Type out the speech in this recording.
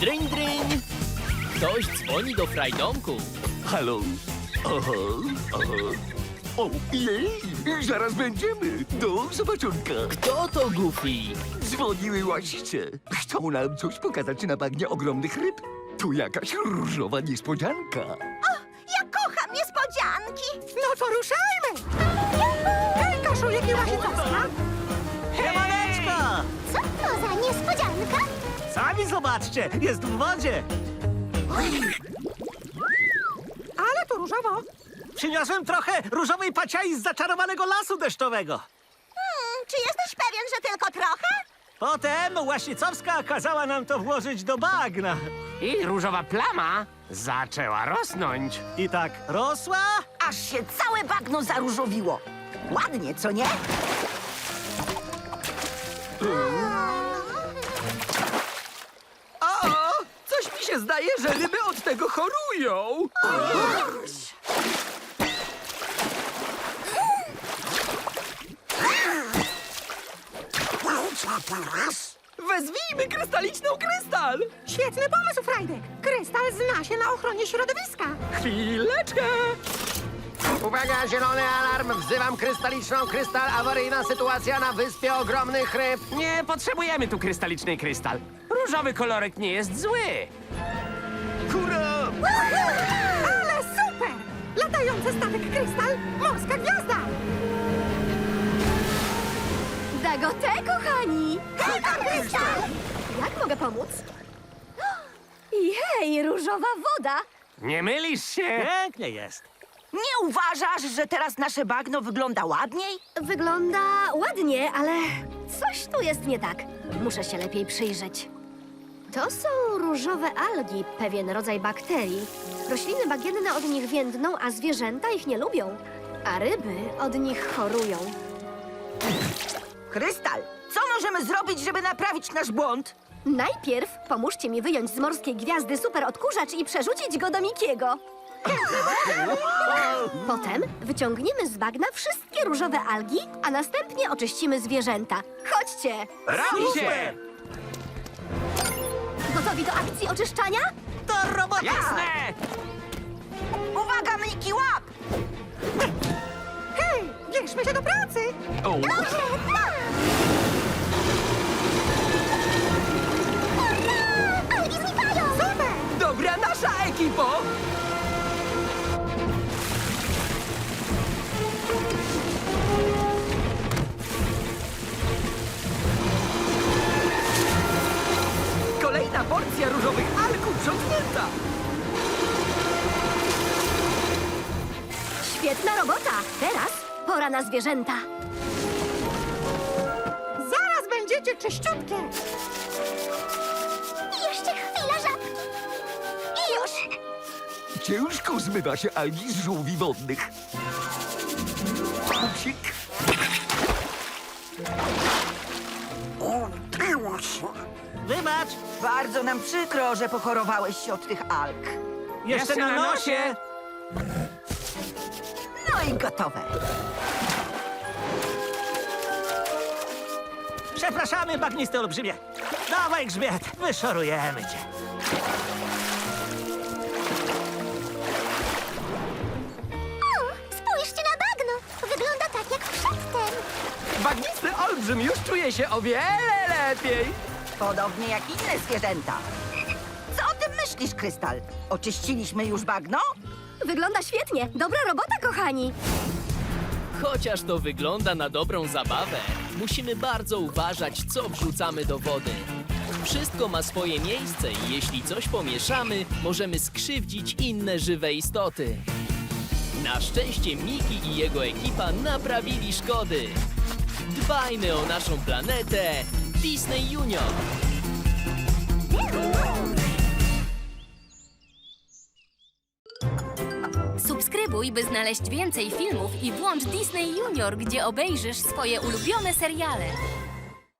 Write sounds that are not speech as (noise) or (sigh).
Dryń, dryń! Ktoś dzwoni do frajdomku. Halo? Aha, aha. O, jej, zaraz będziemy. Do zobaczonka. Kto to Goofy? Dzwoniły łazicie. Chcą nam coś pokazać na bagnie ogromnych ryb. Tu jakaś różowa niespodzianka. Ja kocham niespodzianki! No to ruszajmy! Hej, koszulek i łachicowska! Siemaneczko! Co to za niespodzianka? Sami zobaczcie, jest w wodzie. Ale to różowo. Przyniosłem trochę różowej paciai z zaczarowanego lasu deszczowego. Hmm, czy jesteś pewien, że tylko trochę? Potem Łasicowska kazała nam to włożyć do bagna. I różowa plama zaczęła rosnąć. I tak rosła, Aż się całe bagno zaróżowiło. Ładnie, co nie? Się zdaje, że ryby od tego chorują. Wezwijmy krystaliczną krystal. Świetny pomysł, Frajdek. Krystal zna się na ochronie środowiska. Chwileczkę. Uwaga, zielony alarm! Wzywam krystaliczną krystal. Awaryjna sytuacja na wyspie ogromnych ryb. Nie potrzebujemy tu krystalicznej krystal. Różowy kolorek nie jest zły. Hurra! Ale super! Latający statek Krystal, morska gwiazda! Dagote, kochani! Hej, Krystal! Jak mogę pomóc? (gasps) Jej, różowa woda! Nie mylisz się? pięknie jest. Nie uważasz, że teraz nasze bagno wygląda ładniej? Wygląda ładnie, ale coś tu jest nie tak. Muszę się lepiej przyjrzeć. To są różowe algi, pewien rodzaj bakterii. Rośliny bagienne od nich więdną, a zwierzęta ich nie lubią. A ryby od nich chorują. Krystal, co możemy zrobić, żeby naprawić nasz błąd? Najpierw pomóżcie mi wyjąć z morskiej gwiazdy super odkurzacz i przerzucić go do Mikiego. Potem wyciągniemy z bagna wszystkie różowe algi, a następnie oczyścimy zwierzęta. Chodźcie! Robi się! Gotowi do akcji oczyszczania? To robota! Jasne! Uwaga, Miki, łap! Hej, bierzmy się do pracy! O, Dobrze, tak! Hurra! Algi znikają! Super! Dobra nasza ekipo. Porcja różowych alg uprzątnięta. Świetna robota! Teraz pora na zwierzęta. Zaraz będziecie czyściutkie! Jeszcze chwila, żabki! I już! ciężko zmywa się algi z żółwi wodnych. Wybacz, Bardzo nam przykro, że pochorowałeś się od tych alg. jeszcze na nosie. No i gotowe. Przepraszamy, bagnisty olbrzymie. Dawaj grzbiet, wyszorujemy cię. O, spójrzcie na bagno! Wygląda tak jak przedtem. Bagnisty olbrzym już czuje się o wiele lepiej. Podobnie jak inne zwierzęta. Co o tym myślisz, Krystal? Oczyściliśmy już bagno? Wygląda świetnie. Dobra robota, kochani. Chociaż to wygląda na dobrą zabawę, musimy bardzo uważać, co wrzucamy do wody. Wszystko ma swoje miejsce i jeśli coś pomieszamy, możemy skrzywdzić inne żywe istoty. Na szczęście Miki i jego ekipa naprawili szkody. Dbajmy o naszą planetę. Disney Junior. Subskrybuj, by znaleźć więcej filmów i włącz Disney Junior, gdzie obejrzysz swoje ulubione seriale.